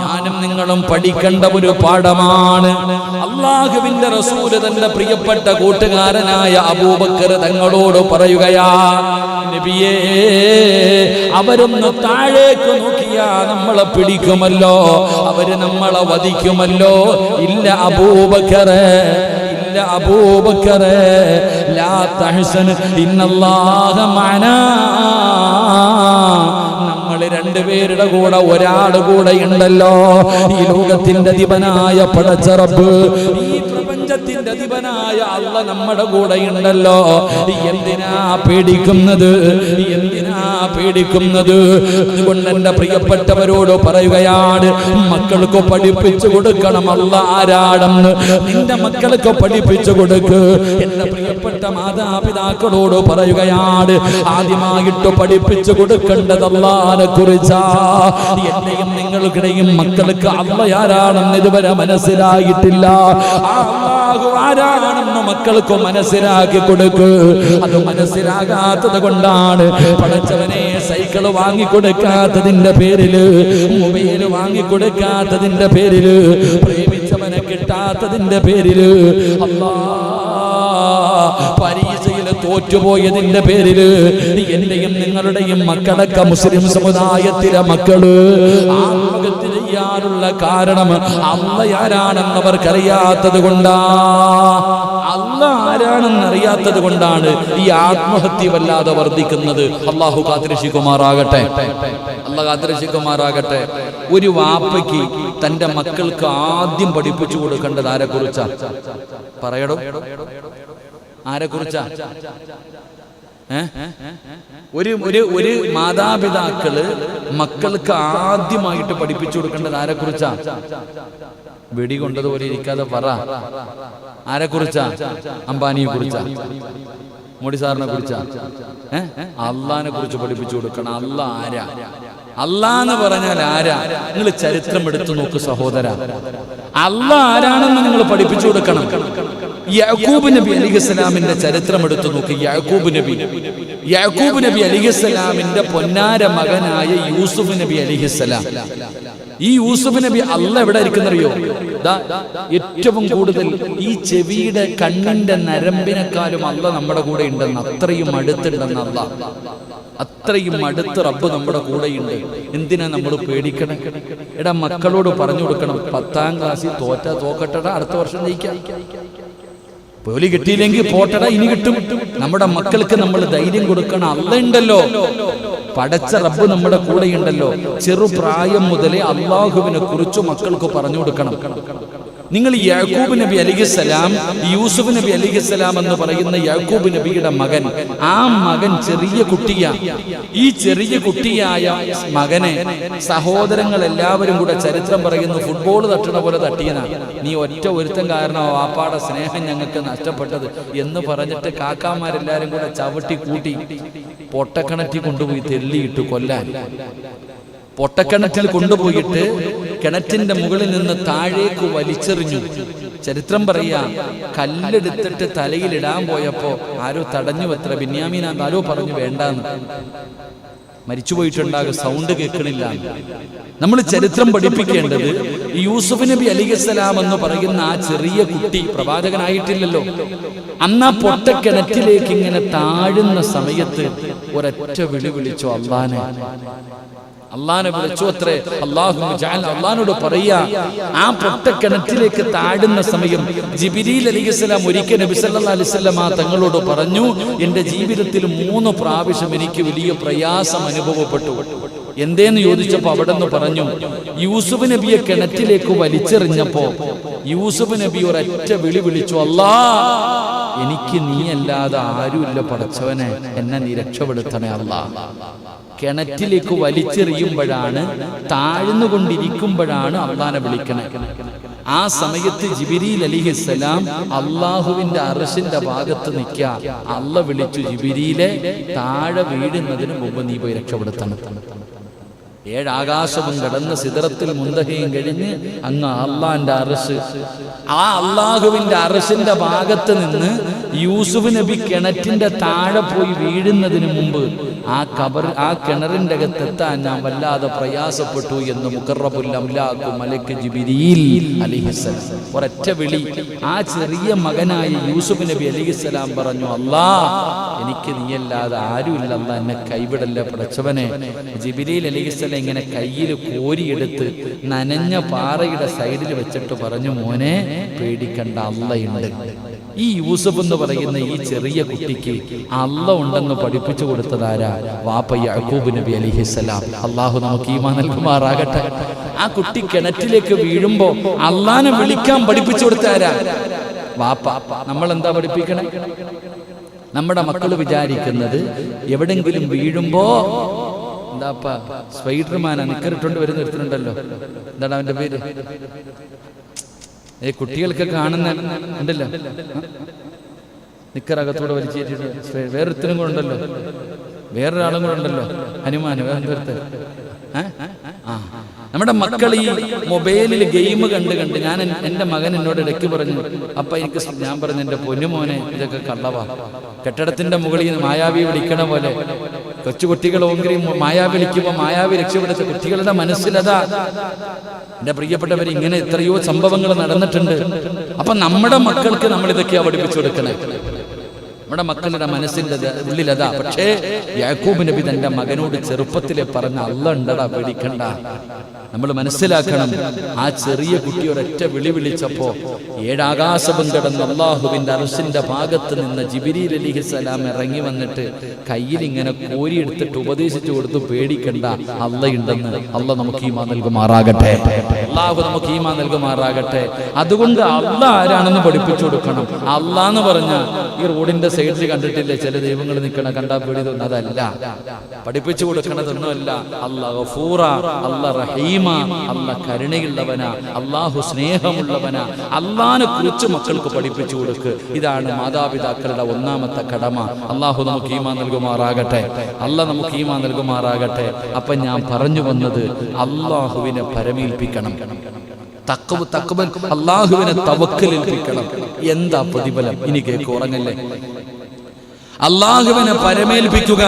ഞാനും നിങ്ങളും പഠിക്കേണ്ട ഒരു പാഠമാണ്. അള്ളാഹുവിന്റെ റസൂൽ തന്റെ പ്രിയപ്പെട്ട കൂട്ടുകാരനായ അബൂബക്കർ തങ്ങളോട് പറയുകയാ നബിയേ അവരൊന്ന് താഴേക്ക് നോക്കിയാ നമ്മളെ പിടിക്കുമല്ലോ അവർ നമ്മളെ വധിക്കുമല്ലോ. ഇല്ല അബൂബക്കറെ ഇല്ല അബൂബക്കറെ ലാ തഹസൻ ഇന്നല്ലാഹ മഅനാ. നമ്മൾ രണ്ടുപേരുടെ കൂടെ ഒരാൾ കൂടെ ഉണ്ടല്ലോ. ഈ ലോകത്തിന്റെ അധിപനായ പടച്ചറപ്പ് ഈ പ്രപഞ്ചത്തിന്റെ അധിപനായ അല്ല നമ്മുടെ കൂടെ ഉണ്ടല്ലോ എന്തിനാ പേടിക്കുന്നത് എന്തിനാ പേടിക്കുന്നത് അതുകൊണ്ട് എന്റെ പ്രിയപ്പെട്ടവരോട് പറയുകയാണ് മക്കൾക്ക് പഠിപ്പിച്ചു കൊടുക്കണം അല്ല ആരാടെന്ന് നിന്റെ മക്കൾക്ക് പഠിപ്പിച്ചു കൊടുക്ക് എന്റെ പ്രിയപ്പെട്ട മാതാപിതാക്കളോട് പറയുകയാണ് ആദ്യമായിട്ട് പഠിപ്പിച്ചു കൊടുക്കേണ്ടത് അള്ളാനെ കുറിച്ചാ എന്നെയും നിങ്ങൾക്കിടയും മക്കൾക്ക് അല്ല ആരാണെന്ന് ഇതുവരെ മനസ്സിലായിട്ടില്ല ആ ആരാണെന്ന് മക്കൾക്ക് മനസ്സിലാക്കി കൊടുക്ക്. അത് മനസ്സിലാകാത്തത് കൊണ്ടാണ് പഠിച്ചവനെ സൈക്കിൾ വാങ്ങിക്കൊടുക്കാത്തതിന്റെ പേരിൽ മൊബൈൽ വാങ്ങിക്കൊടുക്കാത്തതിന്റെ പേരിൽ പ്രേമിച്ചവനെ കിട്ടാത്തതിന്റെ പേരിൽ. അല്ലാ പരീക്ഷയിൽ തോറ്റുപോയതിന്റെ പേരിൽ എന്റെയും നിങ്ങളുടെയും മക്കളൊക്കെ മുസ്ലിം സമുദായത്തിലെ മക്കൾ ആത്മഹത്യ കാരണം അമ്മയാരാണെന്ന് അവർക്കറിയാത്തത് കൊണ്ടാ. അല്ല ആരാണെന്ന് അറിയാത്തത് കൊണ്ടാണ് ഈ ആത്മഹത്യ വല്ലാതെ വർദ്ധിക്കുന്നത്. അള്ളാഹു കാത്തിരക്ഷിക്കുമാറാകട്ടെ. അല്ല കാത്തിരക്ഷിക്കുമാറാകട്ടെ. ഒരു വാപ്പയ്ക്ക് തന്റെ മക്കൾക്ക് ആദ്യം പഠിപ്പിച്ചു കൊടുക്കേണ്ടത് ആരെ കുറിച്ചാ പറയടോ. ആരെ കുറിച്ചാ ഒരു ഒരു ഒരു മാതാപിതാക്കൾ മക്കൾക്ക് ആദ്യമായിട്ട് പഠിപ്പിച്ചു കൊടുക്കേണ്ടത് ആരെ കുറിച്ചാ വെടി കൊണ്ടതുപോലെ ഇരിക്കാതെ പറ. ആരെ കുറിച്ചാ അംബാനിയെ കുറിച്ചാ മോഡി സാറിനെ കുറിച്ചാ അള്ളാനെ കുറിച്ച് പഠിപ്പിച്ചു കൊടുക്കണം അല്ല ആരാ? അല്ലാന്ന് പറഞ്ഞാൽ ആരാ? നിങ്ങൾ ചരിത്രം എടുത്തു നോക്ക് സഹോദര. അല്ല ആരാണെന്ന് നിങ്ങൾ പഠിപ്പിച്ചു കൊടുക്കണം. യാക്കൂബ് നബി അലിഖിസ്ലാമിന്റെ ചരിത്രം എടുത്തു നോക്കി. യാക്കൂബ് നബി. യാക്കൂബ് നബി അലിഖിസ്ലാമിന്റെ പൊന്നാര മകനായ യൂസുഫ് നബി അലിഹിസ്സലാം ഈ യൂസുഫ് നബി അല്ല എവിടെ ഇരിക്കുന്നറിയോ? ഏറ്റവും കൂടുതൽ ഈ ചെവിയുടെ കണ്ണിന്റെ നരമ്പിനെക്കാളും അല്ല നമ്മുടെ കൂടെ ഉണ്ടെന്ന് അത്രയും അടുത്തുണ്ടെന്ന് അല്ല അത്രയും അടുത്ത് റബ്ബ് നമ്മുടെ കൂടെയുണ്ട് എന്തിനാ നമ്മൾ പേടിക്കണം? എടാ മക്കളോട് പറഞ്ഞു കൊടുക്കണം. പത്താം ക്ലാസ്സിൽ തോറ്റ തോക്കട്ടടാ അടുത്ത വർഷം ജയിക്കാം. ജോലി കിട്ടിയില്ലെങ്കിൽ പോട്ടട ഇനി കിട്ടും. നമ്മുടെ മക്കൾക്ക് നമ്മൾ ധൈര്യം കൊടുക്കണം. അല്ല ഉണ്ടല്ലോ പടച്ച റബ്ബ് നമ്മുടെ കൂടെയുണ്ടല്ലോ. ചെറുപ്രായം മുതലേ അള്ളാഹുവിനെ കുറിച്ച് മക്കൾക്ക് പറഞ്ഞു കൊടുക്കണം. നിങ്ങൾ യാക്കൂബ് നബി അലിഖിസ്സലാം യൂസുഫ് നബി അലിഖിസ്സലാം എന്ന് പറയുന്ന യാക്കൂബ് നബിയുടെ മകൻ. ആ മകൻ ചെറിയ കുട്ടിയാ. ഈ ചെറിയ കുട്ടിയായ മകനെ സഹോദരങ്ങൾ എല്ലാവരും കൂടെ ചരിത്രം പറയുന്നു ഫുട്ബോൾ തട്ടണ പോലെ തട്ടിയതാണ് നീ ഒറ്റ ഒരുത്തം കാരണം വാപ്പാടെ സ്നേഹം ഞങ്ങൾക്ക് നഷ്ടപ്പെട്ടത് എന്ന് പറഞ്ഞിട്ട് കാക്കാമാരെല്ലാരും കൂടെ ചവിട്ടി കൂട്ടി പൊട്ടക്കിണറ്റി കൊണ്ടുപോയി തെല്ലിയിട്ട് കൊല്ലാൻ. പൊട്ടക്കിണറ്റിൽ കൊണ്ടുപോയിട്ട് കിണറ്റിന്റെ മുകളിൽ നിന്ന് താഴേക്ക് വലിച്ചെറിഞ്ഞു. ചരിത്രം പറയാ കല്ലെടുത്തിട്ട് തലയിൽ ഇടാൻ പോയപ്പോ ആരോ തടഞ്ഞു എത്ര ബിന്യാമീന ആരോ പറഞ്ഞു വേണ്ടാന്ന്. മരിച്ചുപോയിട്ടുണ്ടാകും സൗണ്ട് കേൾക്കണില്ല. നമ്മൾ ചരിത്രം പഠിപ്പിക്കേണ്ടത് യൂസുഫ് നബി അലിഖലാം എന്ന് പറയുന്ന ആ ചെറിയ കുട്ടി പ്രവാചകനായിട്ടില്ലല്ലോ. അന്ന് ആ പൊട്ടക്കിണറ്റിലേക്ക് ഇങ്ങനെ താഴുന്ന സമയത്ത് ഒരൊറ്റ വിളി വിളിച്ചു അള്ളാനെ അള്ളാനെ വിളിച്ചു അത്രേ അള്ളാഹു അള്ളഹാനോട് പറയാ ആ പൊട്ടക്കിണറ്റിലേക്ക് താഴുന്ന സമയം ജിബിരിൽ അലിസ്ലാം ഒരിക്കൽ നബി സല്ലാ അലിസ്ലാം ആ തങ്ങളോട് പറഞ്ഞു എന്റെ ജീവിതത്തിൽ മൂന്ന് പ്രാവശ്യം എനിക്ക് വലിയ പ്രയാസം അനുഭവപ്പെട്ടു. എന്തേന്ന് ചോദിച്ചപ്പോ അവിടെ നിന്ന് പറഞ്ഞു യൂസുഫ് നബിയെ കിണറ്റിലേക്ക് വലിച്ചെറിഞ്ഞപ്പോ യൂസുഫ് നബി ഒരൊറ്റ വിളി വിളിച്ചു അല്ലാ എനിക്ക് നീ അല്ലാതെ ആരുമില്ല പടച്ചവനെ എന്നെ നീ രക്ഷപ്പെടുത്തണേ അല്ലാ. കിണറ്റിലേക്ക് വലിച്ചെറിയുമ്പോഴാണ് താഴ്ന്നുകൊണ്ടിരിക്കുമ്പോഴാണ് അള്ളാനെ വിളിക്കണേ. ആ സമയത്ത് ജിബിരിൽ അലിഹിസ്സലാം അള്ളാഹുവിന്റെ അറസിന്റെ ഭാഗത്ത് നിൽക്ക അള്ള വിളിച്ചു ജിബിരിയിലെ താഴെ വീഴുന്നതിന് മുമ്പ് നീ പോയി രക്ഷപ്പെടുത്തണം. ഏഴാകാശവും കടന്ന് സിദറത്തിൽ മുന്തഹയും കഴിഞ്ഞ് അങ്ങ് അള്ളാന്റെ അറസ് ആ അള്ളാഹുവിന്റെ അറസിന്റെ ഭാഗത്ത് നിന്ന് യൂസുഫ് നബി കിണറ്റിന്റെ താഴെ പോയി വീഴുന്നതിന് മുമ്പ് ആ കബർ ആ കിണറിന്റെ അകത്തെത്താൻ ഞാൻ വല്ലാതെ പ്രയാസപ്പെട്ടു എന്ന് ഒരൊറ്റ വിളി. ആ ചെറിയ മകനായ യൂസുഫ് നബി അലിഹിസ്സലാം പറഞ്ഞു അല്ലാ എനിക്ക് നീയല്ലാതെ ആരുമില്ല എന്നെ കൈവിടല്ല പടച്ചവനെ. ജിബിരിയിൽ അലിഹിസ്സലാം ഇങ്ങനെ കയ്യിൽ കോരിയെടുത്ത് നനഞ്ഞ പാറയുടെ സൈഡിൽ വെച്ചിട്ട് പറഞ്ഞു മോനെ പേടിക്കണ്ട അള്ളയുണ്ട്. ഈ യൂസഫ് എന്ന് പറയുന്ന ഈ ചെറിയ കുട്ടിക്ക് അല്ല ഉണ്ടെന്ന് പഠിപ്പിച്ചു കൊടുത്തതാരാ? വാപ്പ യാക്കൂബ് നബി അലിഹിസ്സലാം അള്ളാഹു നമുക്ക് ഈമാ നൽകുമാറാകട്ടെ. ആ കുട്ടി കിണറ്റിലേക്ക് വീഴുമ്പോ അള്ളാനെ വിളിക്കാൻ പഠിപ്പിച്ചു കൊടുത്താരാ വാപ്പ നമ്മൾ എന്താ പഠിപ്പിക്കണേ? നമ്മുടെ മക്കൾ വിചാരിക്കുന്നത് എവിടെങ്കിലും വീഴുമ്പോ എന്താപ്പ? സ്വൈഡർമാൻ നിക്കറിട്ടുണ്ട് വരുന്ന ഒരുത്തനുണ്ടല്ലോ. എന്താണ് അവന്റെ പേര്? ഏ കുട്ടികൾക്ക് കാണുന്ന ഉണ്ടല്ലോ. നിക്കറകത്തോടെ വലിച്ചേറ്റിട്ട് വേറൊരുത്തനും കൂടെ ഉണ്ടല്ലോ. വേറൊരാളും കൂടെ ഉണ്ടല്ലോ. ഹനുമാൻ വേറെ ആ. നമ്മുടെ മക്കൾ ഈ മൊബൈലിൽ ഗെയിം കണ്ട് കണ്ട് ഞാൻ എന്റെ മകൻ എന്നോട് ഇടയ്ക്ക് പറഞ്ഞു അപ്പൊ എനിക്ക് ഞാൻ പറഞ്ഞു എന്റെ പൊന്നുമോനെ ഇതൊക്കെ കള്ളവാ. കെട്ടിടത്തിന്റെ മുകളിൽ മായാവി വിളിക്കണ പോലെ കൊച്ചു കുട്ടികൾ ഓങ്കരി മായാവി വിളിക്കുമ്പോൾ മായാവി രക്ഷപ്പെടുത്ത കുട്ടികളുടെ മനസ്സിലതാ. എന്റെ പ്രിയപ്പെട്ടവർ ഇങ്ങനെ എത്രയോ സംഭവങ്ങൾ നടന്നിട്ടുണ്ട്. അപ്പൊ നമ്മുടെ മക്കൾക്ക് നമ്മൾ ഇതൊക്കെയാ പഠിപ്പിച്ചു കൊടുക്കണേ. നമ്മുടെ മക്കളുടെ മനസ്സിന്റെ ദ- ഉള്ളിലതാ. പക്ഷേ യാക്കൂബ് നബി തന്റെ മകനോട് ചെറുപ്പത്തിലെ പറഞ്ഞ അല്ല ഉണ്ടടാ പേടിക്കണ്ട. നമ്മൾ മനസ്സിലാക്കണം ആ ചെറിയ കുട്ടി ഒരൊറ്റ വിളി വിളിച്ചപ്പോ ഏഴാകാശവും കിടന്ന് അള്ളാഹുവിന്റെ അറസിന്റെ ഭാഗത്ത് നിന്ന് ജിബിരി അലിഹിസലാം ഇറങ്ങി വന്നിട്ട് കയ്യിൽ ഇങ്ങനെ കോരിയെടുത്തിട്ട് ഉപദേശിച്ചു കൊടുത്തു പേടിക്കണ്ട അള്ളയുണ്ടെന്ന് അല്ല നമുക്ക് ഈമാ നൽകുമാറാകട്ടെ. അള്ളാഹു നമുക്ക് ഈമാ നൽകുമാറാകട്ടെ. അതുകൊണ്ട് അല്ല ആരാണെന്ന് പഠിപ്പിച്ചു കൊടുക്കണം. അല്ല എന്ന് പറഞ്ഞ ഈ റോഡിന്റെ സൈഡിൽ കണ്ടിട്ടില്ല? ചില ദൈവങ്ങൾ നിൽക്കണ കണ്ടാ പേടി അതല്ല. പഠിപ്പിച്ചു കൊടുക്കണതൊന്നുമല്ല അല്ല ഗഫൂറ അല്ല റഹീമ അല്ല കരുണയുള്ളവന അള്ളാഹു സ്നേഹമുള്ളവന. അള്ളാനെ കുറിച്ച് മക്കൾക്ക് പഠിപ്പിച്ചു കൊടുക്ക്. ഇതാണ് മാതാപിതാക്കളുടെ ഒന്നാമത്തെ കടമ. അള്ളാഹു നമുക്ക് ഈമാ നൽകുമാറാകട്ടെ. അല്ല നമുക്ക് ഈമാ നൽകുമാറാകട്ടെ. അപ്പൊ ഞാൻ പറഞ്ഞു വന്നത് അള്ളാഹുവിനെ പരമേൽപ്പിക്കണം. അള്ളാഹുവിനെ തവക്കലേൽപ്പിക്കണം. എന്താ പ്രതിഫലം? ഇനി കേക്ക് ഉറങ്ങല്ലേ? അള്ളാഹുവിനെ പരമേൽപ്പിക്കുക.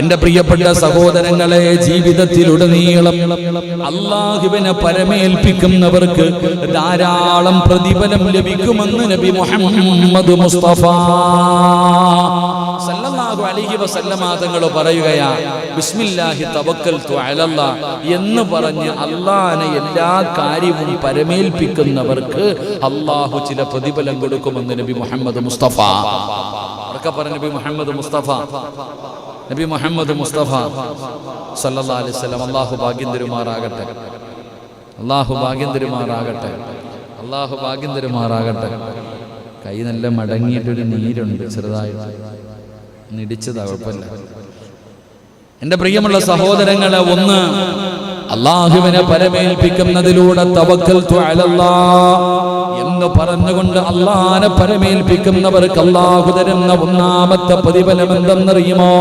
എന്റെ പ്രിയപ്പെട്ട സഹോദരങ്ങളെ ജീവിതത്തിലുടനീളം അള്ളാഹുവിനെ പരമേൽപ്പിക്കുന്നവർക്ക് ധാരാളം പ്രതിഫലം ലഭിക്കുമെന്ന് നബി മുഹമ്മദ് മുസ്തഫ സല്ലല്ലാഹു അലൈഹി വസല്ലമ തങ്ങൾ ബിസ്മില്ലാഹി തവക്കൽതു എന്ന് പറഞ്ഞ് അള്ളാഹനെ എല്ലാ കാര്യവും പരമേൽപ്പിക്കുന്നവർക്ക് അള്ളാഹു ചില പ്രതിഫലം കൊടുക്കുമെന്ന് നബി മുഹമ്മദ് മുസ്തഫ. ഉറക്കെ പറഞ്ഞ നബി മുഹമ്മദ് മുസ്തഫ. നബി മുഹമ്മദ് മുസ്തഫ സല്ലല്ലാഹു അലൈഹി വസല്ലം അല്ലാഹു ഭാഗ്യം തരുമാറാകട്ടെ അള്ളാഹു ഭാഗ്യം തരുമാറാകട്ടെ അള്ളാഹു ഭാഗ്യം തരുമാറാകട്ടെ കൈ നല്ല മടങ്ങിയിട്ടൊരു നീരുണ്ട് ചെറുതായിട്ട് നിടിച്ചതാ കുഴപ്പമില്ല. എന്റെ പ്രിയമുള്ള സഹോദരങ്ങളെ ഒന്ന് അള്ളാഹുവിനെ പരമേൽപ്പിക്കുന്നതിലൂടെ തവക്കൽ എന്ന് പറഞ്ഞുകൊണ്ട് അള്ളാനെ പരമേൽപ്പിക്കുന്നവർക്ക് അള്ളാഹു തരുന്ന ഒന്നാമത്തെ പ്രതിഫലം എന്തെന്നറിയുമോ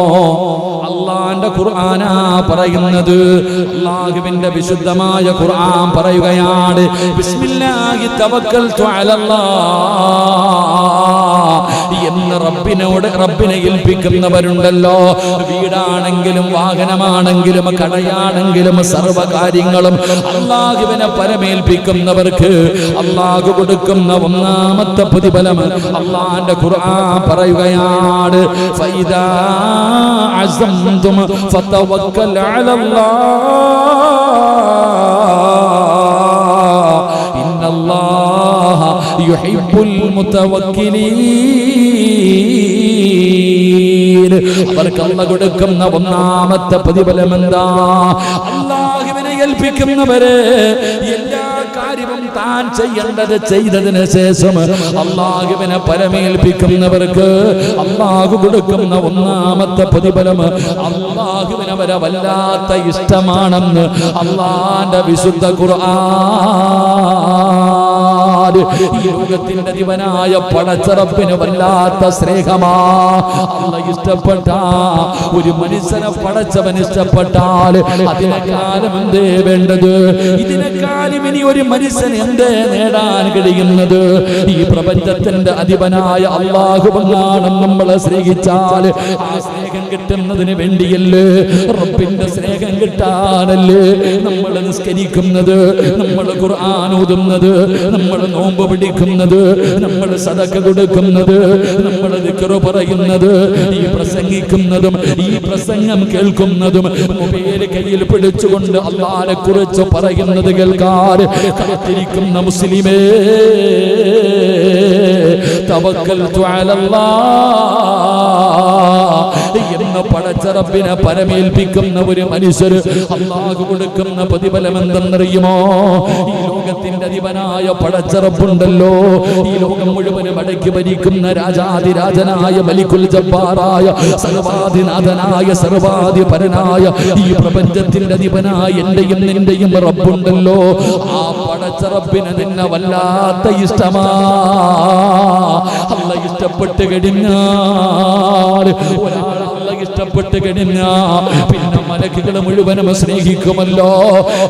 അള്ളാന്റെ ഖുർആനാ പറയുന്നത് അള്ളാഹുവിന്റെ വിശുദ്ധമായ ഖുർആൻ പറയുകയാണ് ബിസ്മില്ലാഹി തവക്കൽതു അലല്ലാഹ് എന്ന് റബ്ബിനോട് റബ്ബിനെ ഏൽപ്പിക്കുന്നവരുണ്ടല്ലോ. വീടാണെങ്കിലും വാഹനമാണെങ്കിലും കടയാണെങ്കിലും സർവകാര്യങ്ങളും അള്ളാഹുവിനെ പരമേൽപ്പിക്കുന്നവർക്ക് അള്ളാഹു കൊടുക്കുന്ന ഒന്നാമത്തെ പ്രതിഫലം അള്ളാന്റെ ഖുർആൻ പറയുകയാണ്. ഫൈദാ അസംതും അലല്ലാഹ് യുഹിബ്ബുൽ മുതവക്കിലീൻ അവർക്ക് കൊടുക്കുന്ന ഒന്നാമത്തെ പ്രതിഫലം എന്താ അള്ളാഹുവിനെ ഏൽപ്പിക്കുന്നവരെ എല്ലാ കാര്യവും താൻ ചെയ്യേണ്ടത് ചെയ്തതിന് ശേഷം അള്ളാഹുവിനെ പരമേൽപ്പിക്കുന്നവർക്ക് അള്ളാഹു കൊടുക്കുന്ന ഒന്നാമത്തെ പ്രതിഫലം അള്ളാഹുവിനെ വരെ വല്ലാത്ത ഇഷ്ടമാണെന്ന് അള്ളാന്റെ വിശുദ്ധ ഖുർആൻ ഈ ലോകത്തിന്റെ ദിവനായ പടച്ചറപ്പിന് വല്ലാത്ത സ്നേഹമാ. അല്ല ഇഷ്ടപ്പെട്ട. ഒരു മനുഷ്യനെ പടച്ചവൻ ഇഷ്ടപ്പെട്ടാൽ അതിനെക്കാലം എന്തേ വേണ്ടത്? ഇതിനെക്കാലം ഇനി ഒരു മനുഷ്യൻ എന്തേ നേടാൻ കഴിയുന്നത്? ഈ പ്രപഞ്ചത്തിന്റെ അധിപനായ അള്ളാഹുബങ്ങാണ് നമ്മളെ സ്നേഹിച്ചാൽ ആ സ്നേഹം കിട്ടുന്നതിന് വേണ്ടിയല്ലേ? റബ്ബിന്റെ സ്നേഹം കിട്ടാനല്ലേ നമ്മൾ നിസ്കരിക്കുന്നത്? നമ്മൾ ഖുർആൻ ഓതുന്നത്? നമ്മൾ നോമ്പ് പിടിക്കുന്നത്? നമ്മൾ സദക്ക കൊടുക്കുന്നത്? നമ്മൾ ദിക്റ് പറയുന്നത്? ഈ പ്രസംഗിക്കുന്നതും ഈ പ്രസംഗം കേൾക്കുന്നതും മൊബൈൽ കയ്യിൽ പിടിച്ചുകൊണ്ട് അള്ളാനെ കുറിച്ച് പറയുന്നത് കേൾക്കാൻ കാത്തിരിക്കുന്ന മുസ്ലിമേ തവക്കൽ അലല്ലാഹ് എന്ന് പടച്ചറപ്പിനെ പരമേൽപ്പിക്കുന്ന ഒരു മനുഷ്യർ അള്ളാഹു കൊടുക്കുന്ന പ്രതിഫലം എന്തെന്നറിയുമോ ഈ ലോകത്തിന്റെ അധിപനായ പടച്ചറപ്പുണ്ടല്ലോ ഈ ലോകം മുഴുവനും അടക്കി ഭരിക്കുന്ന രാജാതിരാജനായ മലിക്കുൽ ജബ്ബാറായ സർവാധിനാഥനായ സർവാധിപരനായ ഈ പ്രപഞ്ചത്തിന്റെ അധിപനായ എന്റെയും നിന്റെയും റബ്ബുണ്ടല്ലോ. ആ പടച്ചറപ്പിന് നിന്നെ വല്ലാത്ത ഇഷ്ടമാ. അല്ല ഇഷ്ടപ്പെട്ട് കഴിഞ്ഞാൽ ഇഷ്ടപ്പെട്ട് കഴിഞ്ഞാ പിന്നെ മലക്കുകൾ മുഴുവനും സ്നേഹിക്കുമല്ലോ.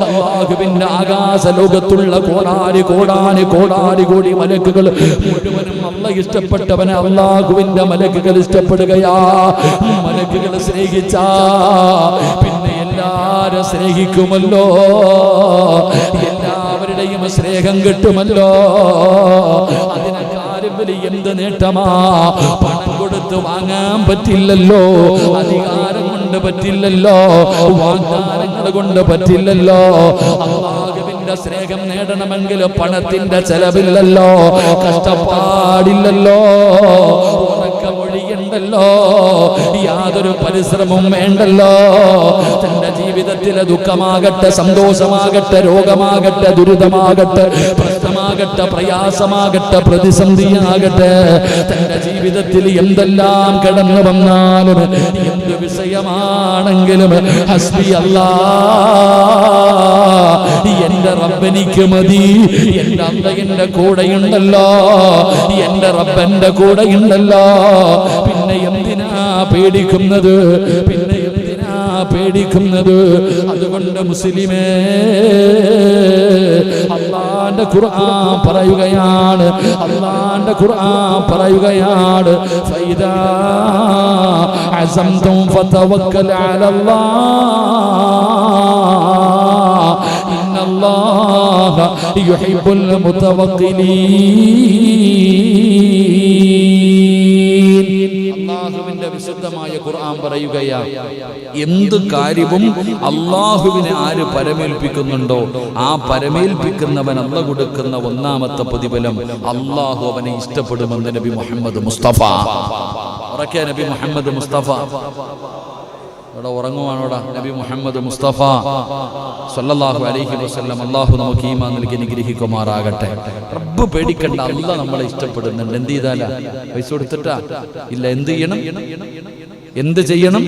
അള്ളാഹുവിന്റെ ആകാശ ലോകത്തുള്ള കോടാരി കോടാനി കോടാരി കോടി മലക്കുകൾ മുഴുവനും അല്ല ഇഷ്ടപ്പെട്ടവനെ അള്ളാഹുവിന്റെ മലക്കുകൾ ഇഷ്ടപ്പെടുകയാ. മലക്കുകൾ സ്നേഹിച്ചാ പിന്നെ എല്ലാരും സ്നേഹിക്കുമല്ലോ. എല്ലാവരുടെയും സ്നേഹം കിട്ടുമല്ലോ. അതിനെക്കാരും വലിയ എന്ത് നേട്ടമാ? കൊടുത്ത് വാങ്ങാൻ പറ്റില്ലല്ലോ. അധികാരം കൊണ്ട് പറ്റില്ലല്ലോ. വാഗ്ദാനങ്ങൾ കൊണ്ട് പറ്റില്ലല്ലോ. അള്ളാഹുവിന്റെ സ്നേഹം നേടണമെങ്കിൽ പണത്തിന്റെ ചെലവില്ലല്ലോ. കഷ്ടപ്പാടില്ലല്ലോ. ഉറക്കമൊഴിയണ്ടല്ലോ. യാതൊരു പരിശ്രമവും വേണ്ടല്ലോ. തന്റെ ജീവിതത്തിലെ ദുഃഖമാകട്ടെ സന്തോഷമാകട്ടെ രോഗമാകട്ടെ ദുരിതമാകട്ടെ പ്രശ്നമാകട്ടെ പ്രയാസമാകട്ടെ പ്രതിസന്ധിയാകട്ടെ തന്റെ ജീവിതത്തിൽ എന്തെല്ലാം കടന്നു വന്നാലും എന്ത് വിഷയമാണെങ്കിലും ഹസ്ബി അല്ലാ എന്റെ റബ്ബനിക്ക് മതി എന്റെ അമ്മയുടെ കൂടെയുണ്ടല്ലോ എന്റെ റബ്ബന്റെ കൂടെയുണ്ടല്ലോ. പിന്നെ എന്തിനാ പേടിക്കുന്നത്? പിന്നെ പേടിക്കുന്നത്. അതുകൊണ്ട് മുസ്ലിമേ അള്ളാന്റെ ഖുർആൻ പറയുകയാണ്. അള്ളാന്റെ ഖുർആൻ പറയുകയാണ്. ഫൈദാ അസംതും അലല്ലാഹ് യുഹിബ്ബുൽ മുതവക്കിലീൻ. വിശുദ്ധമായ ഖുർആൻ പറയുകയാ എന്ത് കാര്യവും അള്ളാഹുവിനെ ആര് പരമേൽപ്പിക്കുന്നുണ്ടോ ആ പരമേൽപ്പിക്കുന്നവൻ അല്ല കൊടുക്കുന്ന ഒന്നാമത്തെ പ്രതിഫലം അള്ളാഹു അവനെ ഇഷ്ടപ്പെടുമെന്ന് നബി മുഹമ്മദ് മുസ്തഫ. ഉറക്കെ നബി മുഹമ്മദ് മുസ്തഫ. ഇവിടെ ഉറങ്ങുവാണോടാ നബി മുഹമ്മദ് മുസ്തഫ. സല്ലല്ലാഹു അലൈഹി വസല്ലം അള്ളാഹു നമുക്ക് ഈമാൻ നൽകി അനുഗ്രഹിക്കുമാറാകട്ടെ. റബ്ബ് പേടിക്കണ്ട അല്ല നമ്മളെ ഇഷ്ടപ്പെടുന്നുണ്ട്. എന്ത് ചെയ്താലാ? പൈസ കൊടുത്തിട്ടാ? ഇല്ല എന്ത് ചെയ്യണം? എന്ത് ചെയ്യണം?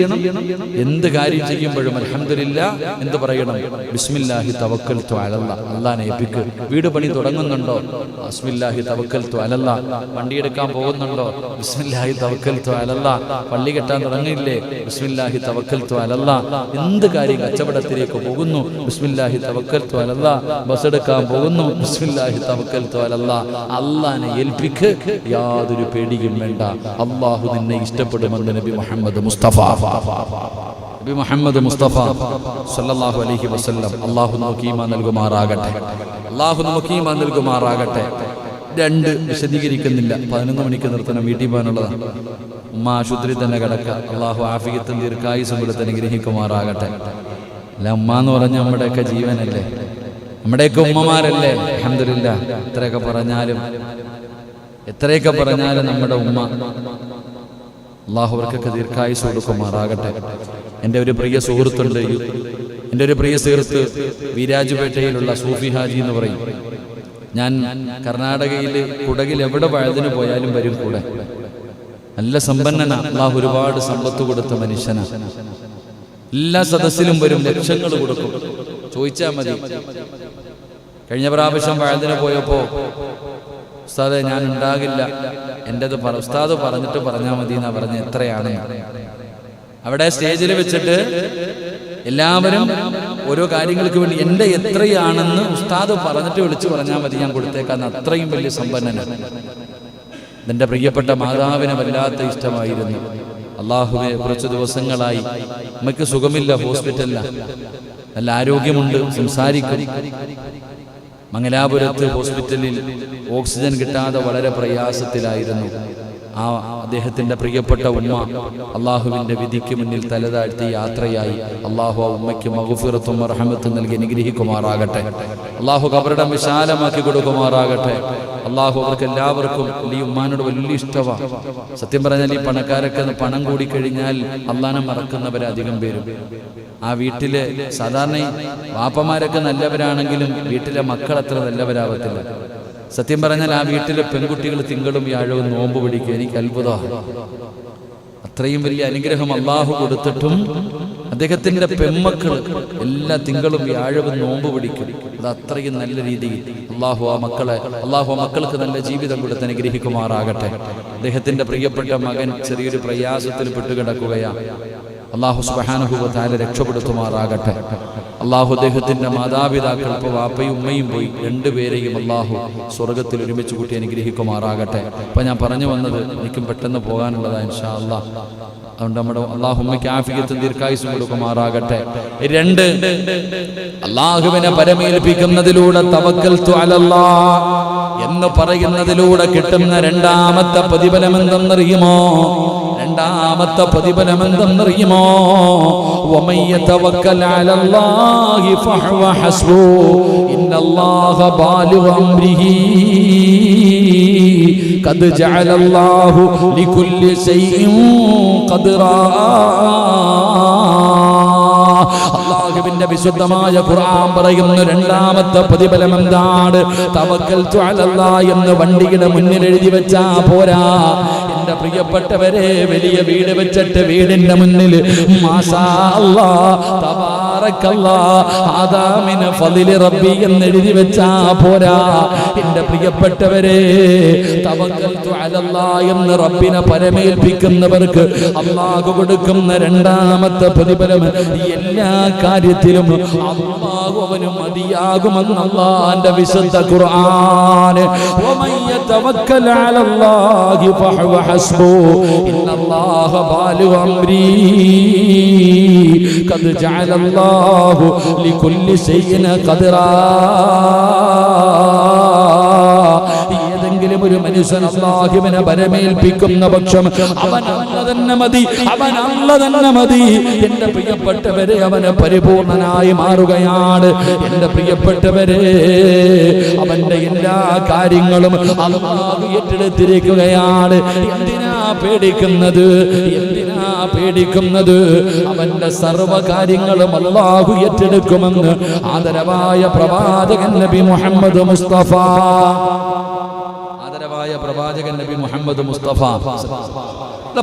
എന്ത് കാര്യം ചെയ്യുമ്പോഴും അലഹമില്ല എന്ത് പറയണം? ബിസ്മില്ലാഹി തവക്കൽ അലല്ല. അള്ളാനെ ഏൽപ്പിക്ക്. വീട് പണി തുടങ്ങുന്നുണ്ടോ? ബിസ്മില്ലാഹി തവക്കൽ അലല്ല. വണ്ടി എടുക്കാൻ പോകുന്നുണ്ടോ? ബിസ്മില്ലാഹി തവക്കൽ അലല്ല. പള്ളി കെട്ടാൻ തുടങ്ങിയില്ലേ? ബിസ്മില്ലാഹി തവക്കൽ അലല്ല. എന്ത് കാര്യം കച്ചവടത്തിലേക്ക് പോകുന്നു? ബിസ്മില്ലാഹി തവക്കൽ അലല്ല. ബസ് എടുക്കാൻ പോകുന്നു? ബിസ്മില്ലാഹി തവക്കൽ അലല്ല. അള്ളാനെ ഏൽപ്പിക്ക്. യാതൊരു പേടിയും വേണ്ട. അള്ളാഹു നിന്നെ ഇഷ്ടപ്പെടുമെന്ന് നബി മുഹമ്മദ് മുസ്തഫ. നബി മുഹമ്മദ് മുസ്തഫ സല്ലല്ലാഹു അലൈഹി വസല്ലം. അല്ലാഹു നമുക്ക് ഈമാൻ നൽകുമാറാകട്ടെ. അള്ളാഹു നമുക്ക് ഈമാൻ നൽകുമാറാകട്ടെ. രണ്ട് വിശദീകരിക്കുന്നില്ല. പതിനൊന്ന് മണിക്ക് നിർത്തണം. വീട്ടിൽ പോകാനുള്ളതാണ് ഉമ്മ ആശുപത്രി തന്നെ കിടക്ക അള്ളാഹു ആഫിയത്തും ദീർഘായുസും കൊടുത്ത് അനുഗ്രഹിക്കുമാറാകട്ടെ. അല്ല ഉമ്മ എന്ന് പറഞ്ഞ നമ്മുടെയൊക്കെ ജീവനല്ലേ? നമ്മുടെയൊക്കെ ഉമ്മമാരല്ലേ? അഹമ്മദില്ല എത്രയൊക്കെ പറഞ്ഞാലും എത്രയൊക്കെ പറഞ്ഞാലും നമ്മുടെ ഉമ്മ അള്ളാഹു അവർക്കൊക്കെ ദീർഘായുസ് കൊടുക്കുമാറാകട്ടെ. എന്റെ ഒരു പ്രിയ സുഹൃത്തുണ്ട് എന്റെ ഒരു പ്രിയ സുഹൃത്ത് വീരാജുപേട്ടയിലുള്ള സൂഫി ഹാജി എന്ന് പറയും. ഞാൻ കർണാടകയിൽ കുടകിൽ എവിടെ വഴുതിന് പോയാലും വരും കൂടെ. നല്ല സമ്പന്നന. അള്ളാഹു ഒരുപാട് സമ്പത്ത് കൊടുത്ത മനുഷ്യനാണ് എല്ലാ സദസ്സിലും വരും ലക്ഷങ്ങൾ കൊടുക്കും. ചോദിച്ചാൽ മതി. കഴിഞ്ഞ പ്രാവശ്യം വഴുതിന് പോയപ്പോ ഉസ്താദെ ഞാൻ ഉണ്ടാകില്ല എന്റെത് ഉസ്താദ് പറഞ്ഞിട്ട് പറഞ്ഞാൽ മതി എന്നാ പറഞ്ഞ എത്രയാണ്? അവിടെ സ്റ്റേജിൽ വെച്ചിട്ട് എല്ലാവരും ഓരോ കാര്യങ്ങൾക്ക് വേണ്ടി എന്റെ എത്രയാണെന്ന് ഉസ്താദ് പറഞ്ഞിട്ട് വിളിച്ചു പറഞ്ഞാൽ മതി ഞാൻ കൊടുത്തേക്കാന്ന് അത്രയും വലിയ സമ്പന്നനാണ് എന്റെ പ്രിയപ്പെട്ട മാതാവിനെ വല്ലാത്ത ഇഷ്ടമായിരുന്നു. അള്ളാഹുവെ കുറച്ച് ദിവസങ്ങളായി. നമുക്ക് സുഖമില്ല ഹോസ്പിറ്റലില. നല്ല ആരോഗ്യമുണ്ട് സംസാരിക്കും. മംഗലാപുരത്ത് ഹോസ്പിറ്റലിൽ ഓക്സിജൻ കിട്ടാതെ വളരെ പ്രയാസത്തിലായിരുന്നു. ആ അദ്ദേഹത്തിന്റെ പ്രിയപ്പെട്ട ഉമ്മ അള്ളാഹുവിന്റെ വിധിക്ക് മുന്നിൽ തലതാഴ്ത്തി യാത്രയായി. അള്ളാഹു ആ ഉമ്മയ്ക്ക് മഹുഫിറത്തും റഹമത്തും നൽകി അനുഗ്രഹിക്കുമാറാകട്ടെ. അള്ളാഹു കബറിടം വിശാലമാക്കി കൊടുക്കുമാറാകട്ടെ. അള്ളാഹു അവർക്ക് എല്ലാവർക്കും ഈ ഉമ്മാനോട് വലിയ ഇഷ്ടമാണ് സത്യം പറഞ്ഞാൽ ഈ പണക്കാരൊക്കെ പണം കൂടി കഴിഞ്ഞാൽ അള്ളാനെ മറക്കുന്നവരെ അധികം പേരും. ആ വീട്ടിലെ സാധാരണ വാപ്പമാരൊക്കെ നല്ലവരാണെങ്കിലും വീട്ടിലെ മക്കൾ അത്ര നല്ലവരാവത്തില്ല. സത്യം പറഞ്ഞാൽ ആ വീട്ടിലെ പെൺകുട്ടികൾ തിങ്കളും വ്യാഴവും നോമ്പ് പിടിക്കുക എനിക്ക് അത്ഭുതമാണ് അത്രയും വലിയ അനുഗ്രഹം അള്ളാഹു കൊടുത്തിട്ടും അദ്ദേഹത്തിന്റെ പെൺമക്കൾ എല്ലാ തിങ്കളും വ്യാഴവും നോമ്പ് പിടിക്കും. അത് അത്രയും നല്ല രീതിയിൽ അള്ളാഹു ആ മക്കളെ അള്ളാഹു ആ മക്കൾക്ക് നല്ല ജീവിതം കൊടുത്ത് അനുഗ്രഹിക്കുമാറാകട്ടെ. അദ്ദേഹത്തിന്റെ പ്രിയപ്പെട്ട മകൻ ചെറിയൊരു പ്രയാസത്തിൽ പെട്ടുകിടക്കുകയാണ്. അള്ളാഹു സുബാനുഭവത്താലെ രക്ഷപ്പെടുത്തുമാറാകട്ടെ. അള്ളാഹു അദ്ദേഹത്തിന്റെ മാതാപിതാക്കൾ ഇപ്പോൾ വാപ്പയും ഉമ്മയും പോയി രണ്ടുപേരെയും അള്ളാഹു സ്വർഗത്തിൽ ഒരുമിച്ച് കൂട്ടി അനുഗ്രഹിക്കുമാറാകട്ടെ. അപ്പൊ ഞാൻ പറഞ്ഞു വന്നത് എനിക്കും പെട്ടെന്ന് പോകാനുള്ളതാണ് ഇൻഷാ അതുകൊണ്ട് നമ്മുടെ അള്ളാഹുമ്മയ്ക്ക് ആഫിയത്തും ദീർഘായുസും കൊടുക്കുമാറാകട്ടെ. രണ്ട് അള്ളാഹുവിനെ പരമേൽപ്പിക്കുന്നതിലൂടെ തവക്കൽ എന്ന് പറയുന്നതിലൂടെ കിട്ടുന്ന രണ്ടാമത്തെ പ്രതിഫലം എന്തെന്നറിയുമോ രണ്ടാമത്തെ പ്രതിഫലം എന്തെന്നറിയുമോ അള്ളാഹുവിന്റെ വിശുദ്ധമായ ഖുർആൻ പറയുന്ന രണ്ടാമത്തെ പ്രതിഫലം എന്താണ് തവക്കൽ എന്ന് വണ്ടിയുടെ മുന്നിൽ എഴുതി വെച്ചാ പോരാ. എന്റെ പ്രിയപ്പെട്ടവരെ വലിയ വീട് വെച്ചിട്ട് വീടിന്റെ മുന്നിൽ മാസാ തബാറക്കല്ലാ ആദാമിന് ഫതിൽ റബ്ബി എന്ന് എഴുതി വെച്ചാ പോരാ. എന്റെ പ്രിയപ്പെട്ടവരെ എന്ന് റബ്ബിനെ പരമേൽപ്പിക്കുന്നവർക്ക് അള്ളാഹു കൊടുക്കുന്ന രണ്ടാമത്തെ പ്രതിഫലം എല്ലാ കാര്യത്തിലും അള്ളാഹു അവന് മതിയാകുമെന്ന് അള്ളാന്റെ വിശുദ്ധ ഖുർആന് ഇന്നല്ലാഹ ബാലു അംരീ. കത് ജഅലല്ലാഹു അല്ലാഹു ലികുല്ലി ഷൈഇന ഖദറാ ഏതെങ്കിലും ഒരു മനുഷ്യൻ അള്ളാഹുവിനെ ബലമേൽപ്പിക്കുന്ന പക്ഷം അവൻ അല്ല മതി അവൻ അല്ല മതി. എന്റെ പ്രിയപ്പെട്ടവരെ അവനെ പരിപൂർണനായി മാറുകയാണ്. എന്റെ പ്രിയപ്പെട്ടവരെ അവന്റെ എല്ലാ കാര്യങ്ങളും അള്ളാഹു ഏറ്റെടുത്തിരിക്കുകയാണ്. എന്തിനാ പേടിക്കുന്നത്? എന്തിനാ പേടിക്കുന്നത്. അവന്റെ സർവകാര്യങ്ങളും അള്ളാഹു ഏറ്റെടുക്കുമെന്ന് ആദരവായ പ്രവാചകൻ നബി മുഹമ്മദ് മുസ്തഫ. ആദരവായ പ്രവാചകൻ നബി മുഹമ്മദ് മുസ്തഫ.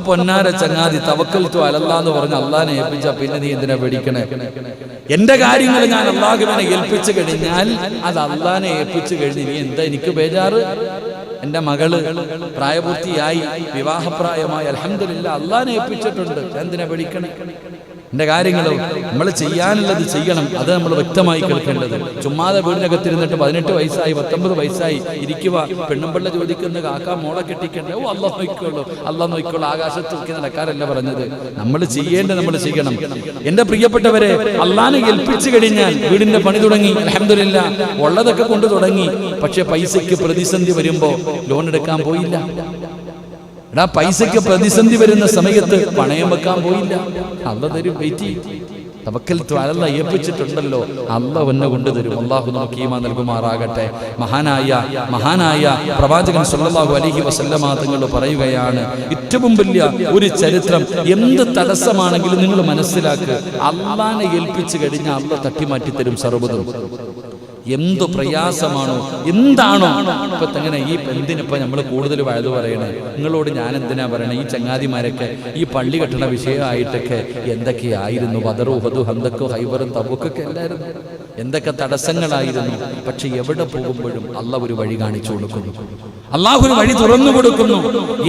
പൊന്നാര ചങ്ങാതി തവക്കൽ തു അലല്ലാന്ന് പറഞ്ഞ് അള്ളാനെ ഏൽപ്പിച്ച പിന്നെ നീ എന്തിനാ പേടിക്കണേ? എന്റെ കാര്യങ്ങൾ ഞാൻ അള്ളാഹുവിനെ ഏൽപ്പിച്ചു കഴിഞ്ഞാൽ അത് അള്ളാനെ ഏൽപ്പിച്ചു കഴിഞ്ഞ് നീ എന്താ എനിക്ക് ബേജാറ്? എന്റെ മകൾ പ്രായപൂർത്തിയായി വിവാഹപ്രായമായി അലഹമില്ല അള്ളാനെ ഏൽപ്പിച്ചിട്ടുണ്ട്. എന്തിനെ പേടിക്കണേ എന്റെ കാര്യങ്ങളും നമ്മൾ ചെയ്യാനുള്ളത് ചെയ്യണം. അത് നമ്മൾ വ്യക്തമായി കേൾക്കേണ്ടത്. ചുമ്മാതെ വീടിനകത്തിരുന്നിട്ട് പതിനെട്ട് വയസ്സായി പത്തൊമ്പത് വയസ്സായി ഇരിക്കുക പെണ്ണുമ്പിള്ള ചോദിക്കുന്ന കാക്ക മോളെ കെട്ടിക്കണ്ടേ? ഓ അല്ല നോക്കിക്കോളൂ അല്ല നോക്കിക്കോളൂ. ആകാശത്ത് നോക്കി നടക്കാരല്ല പറഞ്ഞത്. നമ്മൾ ചെയ്യേണ്ടത് നമ്മൾ ചെയ്യണം. എന്റെ പ്രിയപ്പെട്ടവരെ അള്ളാനെ ഏൽപ്പിച്ചു കഴിഞ്ഞാൽ വീടിന്റെ പണി തുടങ്ങി അലഹമില്ല ഉള്ളതൊക്കെ കൊണ്ട് തുടങ്ങി. പക്ഷെ പൈസയ്ക്ക് പ്രതിസന്ധി വരുമ്പോ ലോൺ എടുക്കാൻ പോയില്ല. എടാ പൈസയ്ക്ക് പ്രതിസന്ധി വരുന്ന സമയത്ത് പണയം വെക്കാൻ പോയില്ല. അല്ല തരും വെയിറ്റ് തവക്കൽ അല്ല ഏൽപ്പിച്ചിട്ടുണ്ടല്ലോ. അല്ല ഒന്നെ കൊണ്ടുതരും അള്ളാഹു നമുക്ക് നൽകുമാറാകട്ടെ. മഹാനായ മഹാനായ പ്രവാചകൻ സല്ലല്ലാഹു അലൈഹി വസല്ലമ തങ്ങൾ പറയുകയാണ് ഏറ്റവും വലിയ ഒരു ചരിത്രം എന്ത് തടസ്സമാണെങ്കിലും നിങ്ങൾ മനസ്സിലാക്കുക അള്ളാനെ ഏൽപ്പിച്ചു കഴിഞ്ഞാൽ അള്ള തട്ടിമാറ്റി തരും സർവതും എന്തു പ്രയാസമാണോ എന്താണോ ഇപ്പൊ അങ്ങനെ ഈ എന്തിനിപ്പോ നമ്മൾ കൂടുതൽ വഴുതു പറയണേ? നിങ്ങളോട് ഞാൻ എന്തിനാ പറയണേ? ഈ ചങ്ങാതിമാരൊക്കെ ഈ പള്ളി കെട്ടണ വിഷയമായിട്ടൊക്കെ എന്തൊക്കെയായിരുന്നു? ബദറു ഹദു ഹന്തക്കോ ഹൈബറും തബുക്കൊക്കെ എല്ലായിരുന്നു എന്തൊക്കെ തടസ്സങ്ങളായിരുന്നു? പക്ഷെ എവിടെ പോകുമ്പോഴും അല്ല ഒരു വഴി കാണിച്ചു കൊടുക്കുന്നു. അള്ളാഹു വഴി തുറന്നു കൊടുക്കുന്നു.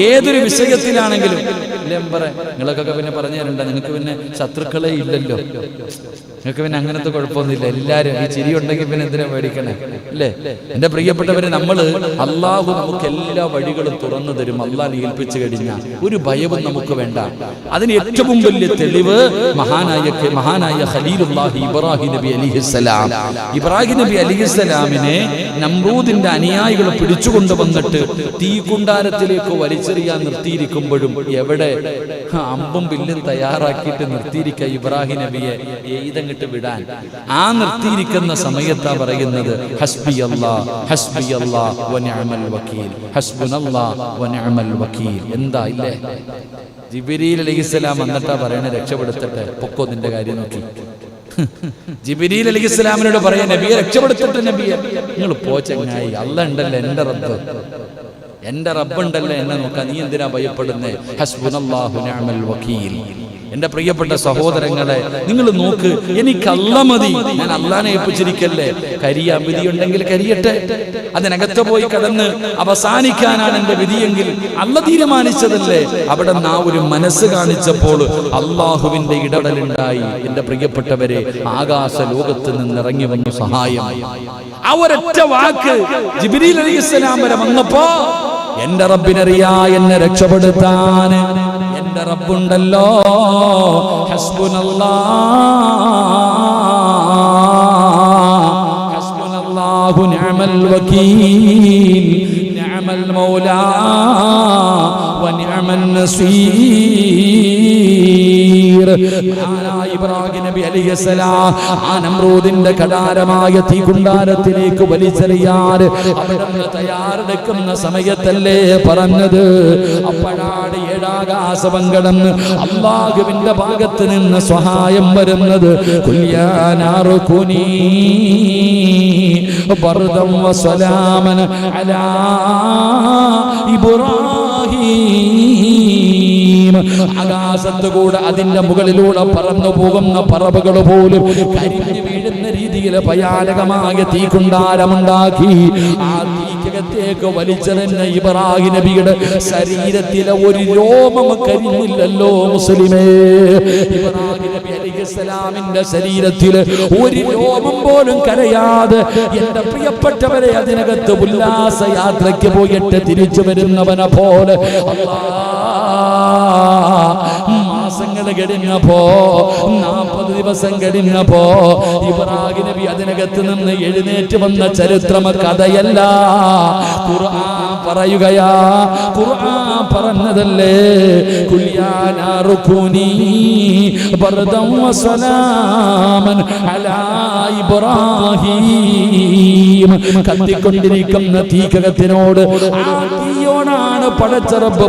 ഏതൊരു വിഷയത്തിലാണെങ്കിലും. ഇല്ലേ പറ നിങ്ങളൊക്കെ പിന്നെ പറഞ്ഞു തരണ്ട. നിങ്ങൾക്ക് പിന്നെ ശത്രുക്കളെ ഇല്ലല്ലോ. നിങ്ങൾക്ക് പിന്നെ അങ്ങനത്തെ കുഴപ്പമൊന്നുമില്ല. എല്ലാരും ഈ ചിരി ഉണ്ടെങ്കിൽ പിന്നെ എന്തിനാ പേടിക്കണേ? അല്ലേ എന്റെ പ്രിയപ്പെട്ടവരെ നമ്മൾ അള്ളാഹു നമുക്ക് എല്ലാ വഴികളും തുറന്നു തരും. അള്ളാഹ് ഏൽപ്പിച്ചു കഴിഞ്ഞാൽ ഒരു ഭയവും നമുക്ക് വേണ്ട. അതിന് ഏറ്റവും വലിയ തെളിവ് മഹാനായ മഹാനായ ഖലീലുല്ലാഹി ഇബ്രാഹിം നബി അലിഹിസ്സലാം. ഇബ്രാഹിം നബി അലിഹിസ്സലാമിനെ നമ്രൂദിന്റെ അനുയായികൾ പിടിച്ചുകൊണ്ട് വന്നിട്ട് തീകുണ്ടാരത്തിലേക്ക് വലിച്ചെറിയാൻ നിർത്തിയിരിക്കുമ്പോഴും എവിടെ? അമ്പും വില്ലും തയ്യാറാക്കിയിട്ട് നിർത്തിയിരിക്കുക ഇബ്രാഹിം നബിയെ എഴുതങ്ങിട്ട് വിടാൻ. ആ നിർത്തിയിരിക്കുന്ന സമയത്താ പറയുന്നത് എന്താ ഇല്ലേ? ജിബിരിയിൽ അലൈഹിസ്സലാം എന്നിട്ടാ പറയണ രക്ഷപ്പെടുത്തട്ടെ. പൊക്കോ നിന്റെ കാര്യം നോക്കി. ജിബിരിയിൽ അലൈഹിസ്സലാമിനോട് പറയാ നബിയെ രക്ഷപ്പെടുത്തട്ടെ നബിയെ. നിങ്ങൾ പോ ചങ്ങായി അല്ല ഉണ്ടല്ലോ എന്റെ റബ്ബ്. എന്റെ റബ്ബുണ്ടല്ലോ എന്നെ നോക്കാൻ നീ എന്തിനാ ഭയപ്പെടുന്നേ? എന്റെ പ്രിയപ്പെട്ട സഹോദരങ്ങളെ നിങ്ങൾ നോക്ക് എനിക്ക് അല്ല മതി. ഞാൻ അല്ലാനെ ഏൽപ്പിച്ചിരിക്കല്ലേ? കരിയ വിധി ഉണ്ടെങ്കിൽ കരിയട്ടെ. അതിനകത്ത് പോയി കടന്ന് അവസാനിക്കാനാണ് എന്റെ വിധിയെങ്കിൽ അല്ല തീരുമാനിച്ചതല്ലേ? അവിടെ നിന്ന് ആ ഒരു മനസ്സ് കാണിച്ചപ്പോൾ അള്ളാഹുവിന്റെ ഇടപെടലുണ്ടായി. എന്റെ പ്രിയപ്പെട്ടവരെ ആകാശ ലോകത്ത് നിന്ന് ഇറങ്ങി വന്നു സഹായം. ആ ഒരൊറ്റ വാക്ക് ജിബിരി അലൈഹിസ്സലാം വരെ വന്നപ്പോ എന്റെ റബ്ബിനറിയാ എന്നെ രക്ഷപ്പെടുത്താൻ. എന്റെ റബ്ബുണ്ടല്ലോ. ഹസ്ബുനല്ലാ. ഹസ്ബുനല്ലാഹു നിഅമൽ വകീൽ. നിഅമൽ മൗലാ വനിഅമൻ മഹാനായ ഇബ്രാഹിം നബി അലൈഹിസ്സലാം? ആ നമ്രൂദിന്റെ കടാരമായ തീകുണ്ടാരത്തിലേക്ക് വലിച്ചെറിയാൻ അവിടുന്ന് തയ്യാറെടുക്കുന്ന സമയത്തല്ലേ പറഞ്ഞത്? അപ്പോഴാണ് ഏഴാകാശം അള്ളാഹുവിന്റെ ഭാഗത്ത് നിന്ന് സഹായം വരുന്നത്. ബർദം വസലാമൻ അലാ ഇബ്രാഹിം ആകാശത്ത് കൂടെ അതിന്റെ മുകളിലൂടെ പറന്നു പോകുന്ന പറവുകൾ പോലും കരിഞ്ഞു വീഴുന്ന രീതിയിൽ ഭയാനകമായ തീക്കുണ്ടാരമുണ്ടാക്കി ആ തീക്കകത്തേക്ക് വലിച്ചതെന്ന ഇബ്രാഹിം നബിയുടെ ശരീരത്തിലെ ഒരു രോമം കരിഞ്ഞില്ലല്ലോ മുസ്ലിമേ. ഇബ്രാഹിം നബി അലൈഹിസ്സലാമിന്റെ ശരീരത്തിൽ ഒരു രോമം പോലും കരയാതെ എന്റെ പ്രിയപ്പെട്ടവരെ അതിനകത്ത് ഉല്ലാസ യാത്രയ്ക്ക് പോയിട്ട് തിരിച്ചു വരുന്നവനെ പോലെ. മാസങ്ങൾ കഴിഞ്ഞപ്പോ നാൽപ്പത് ദിവസം കഴിഞ്ഞപ്പോ ഇബ്രാഹിം നബി അതിനകത്ത് നിന്ന് എഴുന്നേറ്റ് വന്ന ചരിത്രം കഥയല്ല. ഖുർആൻ പറയുകയാ ഖുർആൻ പറഞ്ഞതല്ലേ? കുല്യാനാറുക്കുനി ബർദം വസലാമൻ അലാ ഇബ്രാഹിം. കത്തിക്കൊണ്ടിരിക്കുന്ന തീകകത്തിനോട് ആ തീയോടാണ്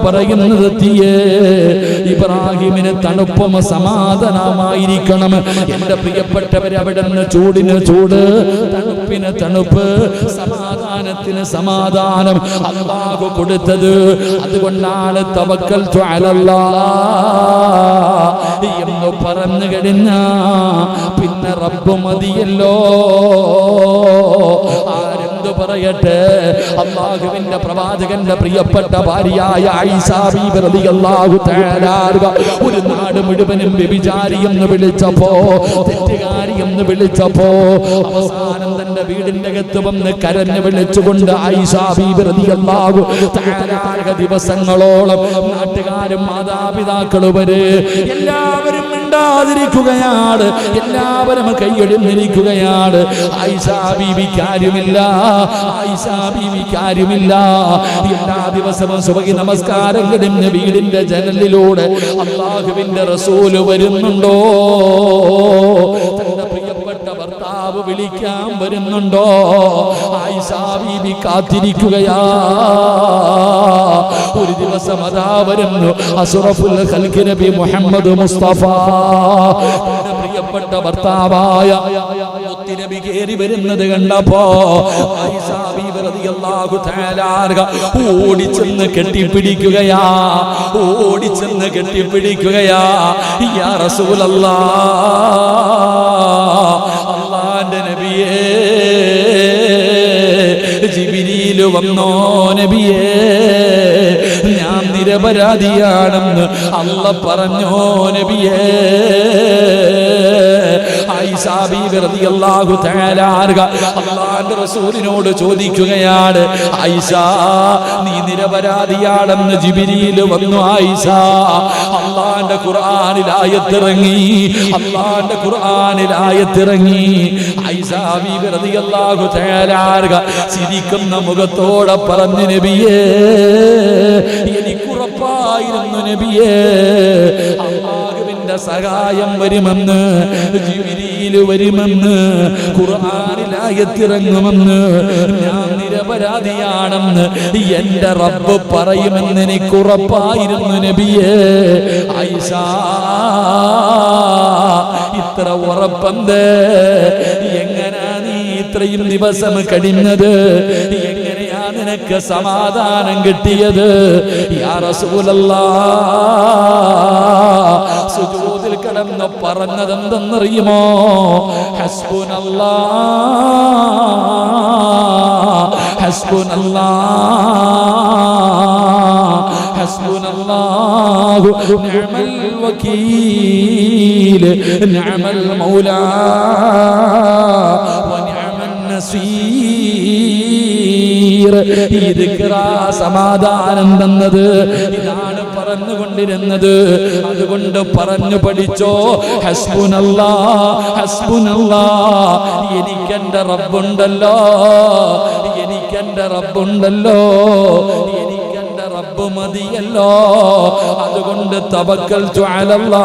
പറയുന്നത് തീയേ. ഇബ്രാഹിമിന് തണുപ്പും സമാധാനമായിരിക്കണം. എന്റെ പ്രിയപ്പെട്ടവർ അവിടെ നിന്ന് ചൂടിന് ചൂട് തണുപ്പിന് തണുപ്പ് സമാധാനത്തിന് സമാധാനം അള്ളാഹു കൊടുത്തത്. അതുകൊണ്ടാണ് തവക്കൽ എന്ന് പറഞ്ഞു കഴിഞ്ഞ പിന്നെ റബ്ബ് മതിയല്ലോ. ആരെന്ത് പറയട്ടെ. അള്ളാഹുവിന്റെ പ്രവാചകന്റെ പ്രിയപ്പെട്ട ഭാര്യയായ ഒരു നാട് മുഴുവനും വ്യഭിചാരി എന്ന് വിളിച്ചപ്പോ തെറ്റുകാരി എന്ന് വിളിച്ചപ്പോ അവസാനം തന്റെ വീടിന്റെ അകത്ത് വന്ന് കരഞ്ഞു വിളിച്ചുകൊണ്ട് ദിവസങ്ങളോളം നാട്ടുകാരും മാതാപിതാക്കളും വരെ എല്ലാവരും മിണ്ടാതിരിക്കുകയാണ്. എല്ലാവരും കൈയെഴുന്നിരിക്കുകയാണ് ഐസാ ബീവിക്കാരുമില്ല ഐസാ ആയിഷാ ബീവി കാര്യമില്ല. എല്ലാ ദിവസവും സുബഹി നമസ്കാരം കിടന്ന് വീടിന്റെ ജനലിലൂടെ അള്ളാഹുവിന്റെ റസൂൽ വരുന്നുണ്ടോ? ഭർത്താവ് വിളിക്കാൻ വരുന്നുണ്ടോ? ആയിഷാ ബീവി കാത്തിരിക്കുകയാ. ഒരു ദിവസം അതാ വരുന്നു. അസുറഫുൽ ഖൽഖ് നബി മുഹമ്മദ് മുസ്തഫ. പ്രിയപ്പെട്ട ഭർത്താവായ നബി കേറി വരുന്നത് കണ്ടപ്പോ ഓടിച്ചെന്ന് കെട്ടിപ്പിടിക്കുകയാ. ഓടിച്ചെന്ന് കെട്ടിപ്പിടിക്കുകയാ. യാ അള്ളാന്റെ നബിയേ ജിബിരിയിൽ വന്നോ നബിയേ ഞാൻ നിരപരാധിയാണെന്ന് അല്ല പറഞ്ഞോ നബിയേ. അല്ലാഹുവിന്റെ റസൂലിനോട് ചോദിക്കുകയാണ് ആയിഷ നീ നിരപരാധിയാണെന്ന് ജിബ്രീൽ വന്നു ആയിഷ അള്ളാന്റെ ഖുർആാനിൽ ആയത്തിറങ്ങി അള്ളാന്റെ ഖുർആാനിൽ ആയത്തിറങ്ങി. തആല ചിരിക്കുന്ന മുഖത്തോടെ പറഞ്ഞു നബിയേ എനിക്കുറപ്പായിരുന്നു നബിയേ അള്ളാഹുവിന്റെ സഹായം വരുമെന്ന് ജിബിരിയിൽ വരുമെന്ന് ഖുർആാനിലായത്തിറങ്ങുമെന്ന് ഞാൻ നിരപരാധിയാണെന്ന് എന്റെ റബ്ബ് പറയുമെന്ന് എനിക്ക് ഉറപ്പായിരുന്നു നബിയേ. ഐഷ ഇത്ര ഉറപ്പന്ത് എങ്ങനാ നീ ഇത്രയും ദിവസം കഴിഞ്ഞത്? എങ്ങനെയാ നിനക്ക് സമാധാനം കിട്ടിയത്? യാ റസൂലല്ലാ സുജൂദിൽ കിടന്ന് പറഞ്ഞതെന്തെന്നറിയുമോ? ഹസ്ബുനല്ലാ. ഹസ്ബുനല്ലാ. ഹസ്ബുനല്ലാഹു സമാധാനം തന്നത്. ഇതാണ് പറഞ്ഞുകൊണ്ടിരുന്നത്. അതുകൊണ്ട് പറഞ്ഞു പഠിച്ചോ ഹസ്ബുനല്ലാ ഹസ്ബുനല്ലാ എനിക്കെന്റെ റബ്ബുണ്ടല്ലോ എനിക്കെന്റെ റബ്ബുണ്ടല്ലോ എനിക്കെന്റെ റബ്ബ് മതിയല്ലോ. അതുകൊണ്ട് തവക്കൽ അലല്ലാ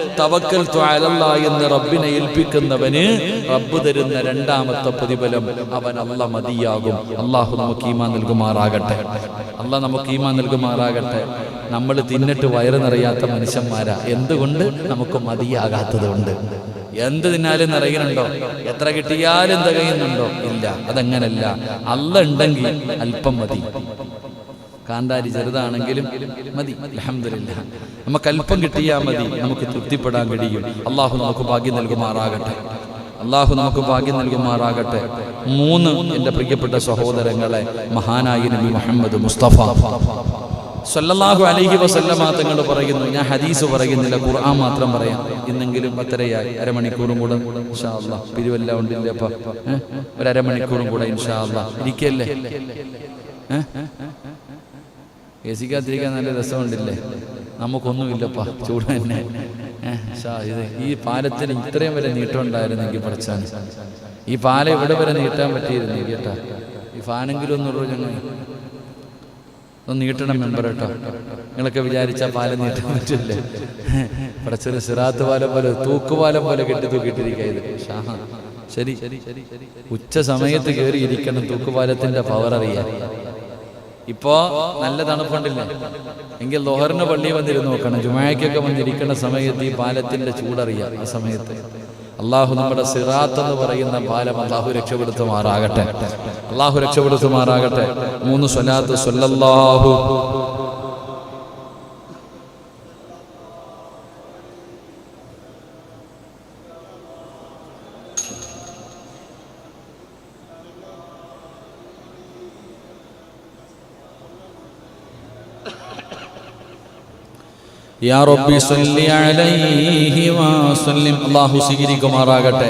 തവക്കൽ ത്വാലല്ല എന്ന് റബ്ബിനെ ഏൽപ്പിക്കുന്നവന് റബ്ബ് തരുന്ന രണ്ടാമത്തെ പ്രതിഫലം അവൻ അല്ല മതിയാകും. അള്ളാഹു നമുക്ക് ഈമാൻ നൽകുമാറാകട്ടെ. അല്ല നമുക്ക് ഈമാൻ നൽകുമാറാകട്ടെ. നമ്മൾ തിന്നിട്ട് വയറ് നിറയാത്ത മനുഷ്യന്മാരാ. എന്തുകൊണ്ട്? നമുക്ക് മതിയാകാത്തത് എന്ത് തിന്നാലും നിറയുന്നുണ്ടോ? എത്ര കിട്ടിയാലും തികയുന്നുണ്ടോ? ഇല്ല. അതങ്ങനല്ല. അല്ല ഉണ്ടെങ്കിൽ അല്പം മതി. കാന്താരി ചെറുതാണെങ്കിലും മതി. അലഹമില്ല നമുക്ക് അല്പം കിട്ടിയാൽ മതി. നമുക്ക് തൃപ്തിപ്പെടാൻ കഴിയും. അള്ളാഹു നമുക്ക് ഭാഗ്യം നൽകുമാറാകട്ടെ. അള്ളാഹു നമുക്ക് ഭാഗ്യം നൽകുമാറാകട്ടെ. മൂന്ന് എന്റെ പ്രിയപ്പെട്ട സഹോദരങ്ങളെ മഹാനായി നബി മുഹമ്മദ് മുസ്തഫ. സല്ലല്ലാഹു അലൈഹി വസല്ലമ തങ്ങൾ പറയുന്നു. ഞാൻ ഹദീസ് പറയുന്നില്ല ഖുർആൻ മാത്രം പറയാം. ഇന്നെങ്കിലും പത്തരയായി അരമണിക്കൂറും കൂടെ ഇൻഷാ പിരിവെല്ലാം ഉണ്ടല്ലേ അപ്പൊ? ഒരു അരമണിക്കൂറും കൂടെ ഇൻഷാ ഇരിക്കല്ലേ? ഏഹ് എ സിക്കകത്തിരിക്കാൻ നല്ല രസമുണ്ടല്ലേ? നമുക്കൊന്നുമില്ലപ്പാ ചൂട് തന്നെ. ഈ പാലത്തിന് ഇത്രയും വരെ നീട്ടം ഉണ്ടായിരുന്നെങ്കിൽ പഠിച്ചാൽ ഈ പാലം ഇവിടെ വരെ നീട്ടാൻ പറ്റിയിരുന്നു കേട്ടാ. ഈ ഫാനെങ്കിലും ഒന്നുള്ളൂ ഞങ്ങൾ ഒന്ന് നീട്ടണം മെമ്പർ കേട്ടോ. നിങ്ങളൊക്കെ വിചാരിച്ച പാലം നീട്ടാൻ പറ്റില്ലേ? പടച്ചൊരു സിറാത്ത് പാലം പോലെ തൂക്കുപാലം പോലെ കെട്ടി തൂക്കിയിട്ടിരിക്കുക ഇത്. ഷാ ശരി. ഉച്ച സമയത്ത് കയറി ഇരിക്കണം തൂക്കുപാലത്തിന്റെ പവർ അറിയാൻ. ഇപ്പോ നല്ല തണുപ്പുണ്ടില്ല? എങ്കിൽ ദോഹറിന് പള്ളി വന്നിരുന്ന് നോക്കണം. ജുമായക്കൊക്കെ വന്നിരിക്കുന്ന സമയത്ത് ഈ പാലത്തിന്റെ ചൂടറിയാം ആ സമയത്ത്. അള്ളാഹു നമ്മുടെ സിറാത്ത് എന്ന് പറയുന്ന പാലം അള്ളാഹു രക്ഷപ്പെടുത്തുമാറാകട്ടെ. അള്ളാഹു രക്ഷപ്പെടുത്തുമാറാകട്ടെ. മൂന്ന് സ്വലാത്ത് സ്വല്ലല്ലാഹു യാ റബ്ബി സല്ലി അലൈഹി വസല്ലം അല്ലാഹു സ്വീകരിക്കുമാറാകട്ടെ.